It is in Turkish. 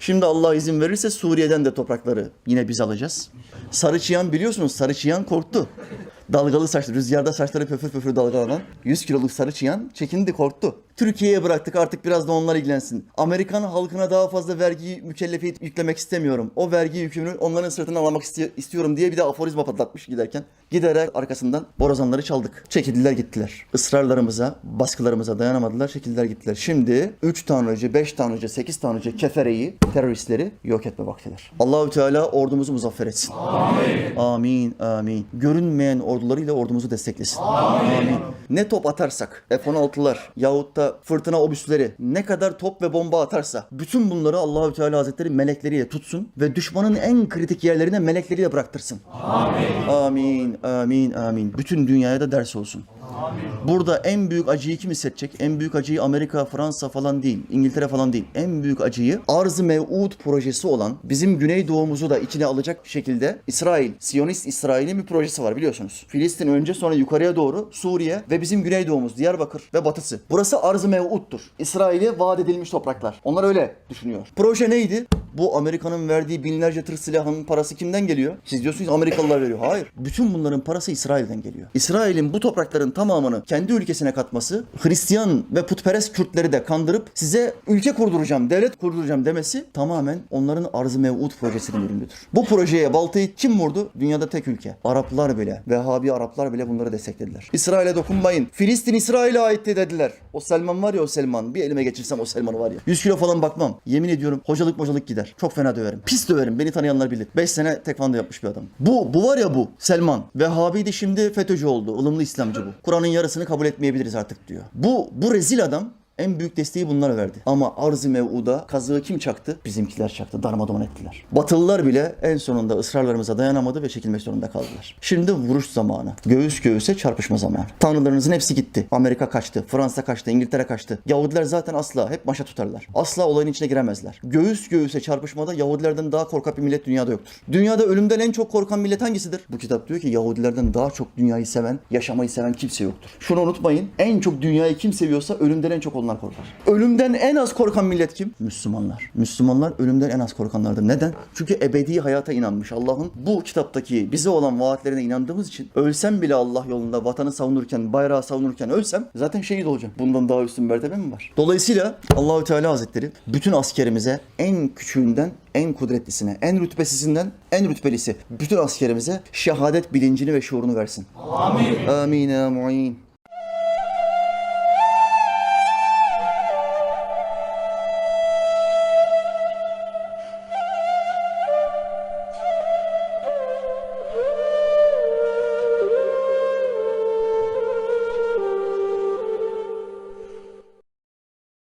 Şimdi Allah izin verirse Suriye'den de toprakları yine biz alacağız. Sarı Çıyan biliyorsunuz Sarı Çıyan korktu. Dalgalı saçlı, rüzgarda saçları pöfür pöfür dalgalanan 100 kiloluk Sarı Çıyan çekindi, korktu. Türkiye'ye bıraktık artık biraz da onlar ilgilensin. Amerikan halkına daha fazla vergi mükellefiyet yüklemek istemiyorum. O vergi yükümünü onların sırtına almak isti- istiyorum diye bir de aforizma patlatmış giderken. Giderek arkasından borazanları çaldık. Çekildiler gittiler. Israrlarımıza, baskılarımıza dayanamadılar, çekildiler gittiler. Şimdi 3 tanrıcı, 5 tanrıcı, 8 tanrıcı kefereyi, teröristleri yok etme vaktidir. Allahü Teala ordumuzu muzaffer etsin. Amin, amin. Görünmeyen ordularıyla ordumuzu desteklesin. Amin. Ne top atarsak, F-16'lar yahut da fırtına obüsleri ne kadar top ve bomba atarsa bütün bunları Allahü Teala Hazretleri melekleriyle tutsun ve düşmanın en kritik yerlerine melekleriyle bıraktırsın. Amin. Amin, amin, amin. Bütün dünyaya da ders olsun. Burada en büyük acıyı kim hissedecek? En büyük acıyı Amerika, Fransa falan değil, İngiltere falan değil. En büyük acıyı Arz-ı Mev'ud projesi olan bizim Güneydoğumuzu da içine alacak şekilde İsrail, Siyonist İsrail'in bir projesi var biliyorsunuz. Filistin önce sonra yukarıya doğru Suriye ve bizim Güneydoğumuz, Diyarbakır ve batısı. Burası Arz-ı Mev'ud'dur. İsrail'e vaat edilmiş topraklar. Onlar öyle düşünüyor. Proje neydi? Bu Amerika'nın verdiği binlerce tır silahın parası kimden geliyor? Siz diyorsunuz Amerikalılar veriyor. Hayır. Bütün bunların parası İsrail'den geliyor. İsrail'in bu toprakların tamamını kendi ülkesine katması, Hristiyan ve putperest Kürtleri de kandırıp size ülke kurduracağım, devlet kurduracağım demesi tamamen onların arz-ı mev'ud projesinin ürünüdür. Bu projeye baltayı kim vurdu? Dünyada tek ülke. Araplar bile, Vehhabi Araplar bile bunları desteklediler. İsrail'e dokunmayın. Filistin İsrail'e aitti dediler. O Selman var ya o Selman. Bir elime geçirsem o Selman'ı var ya. 100 kilo falan bakmam. Yemin ediyorum hocalık mocalık gider. Çok fena döverim. Pis döverim. Beni tanıyanlar bilir. 5 sene tekvando yapmış bir adam. Bu, bu var ya bu. Selman. Vehhabi de şimdi FETÖ'cü oldu. ılımlı İslamcı bu. Kur'an'ın yarısını kabul etmeyebiliriz artık diyor. Bu, bu rezil adam en büyük desteği bunlara verdi. Ama arz-ı mev'uda kazığı kim çaktı? Bizimkiler çaktı. Darmadağın ettiler. Batılılar bile en sonunda ısrarlarımıza dayanamadı ve çekilmek zorunda kaldılar. Şimdi vuruş zamanı. Göğüs göğüse çarpışma zamanı. Tanrılarınızın hepsi gitti. Amerika kaçtı. Fransa kaçtı. İngiltere kaçtı. Yahudiler zaten asla hep maşa tutarlar. Asla olayın içine giremezler. Göğüs göğüse çarpışmada Yahudilerden daha korkak bir millet dünyada yoktur. Dünyada ölümden en çok korkan millet hangisidir? Bu kitap diyor ki Yahudilerden daha çok dünyayı seven, yaşamayı seven kimse yoktur. Şunu unutmayın. En çok dünyayı kim seviyorsa ölümden en çok onlar korkar. Ölümden en az korkan millet kim? Müslümanlar. Müslümanlar ölümden en az korkanlardır. Neden? Çünkü ebedi hayata inanmış. Allah'ın bu kitaptaki bize olan vaatlerine inandığımız için ölsem bile Allah yolunda vatanı savunurken, bayrağı savunurken ölsem zaten şehit olacağım. Bundan daha üstün mertebe mi var? Dolayısıyla Allahü Teala Hazretleri bütün askerimize en küçüğünden en kudretlisine, en rütbesizinden en rütbelisi bütün askerimize şehadet bilincini ve şuurunu versin. Amin. Amin ya mu'in.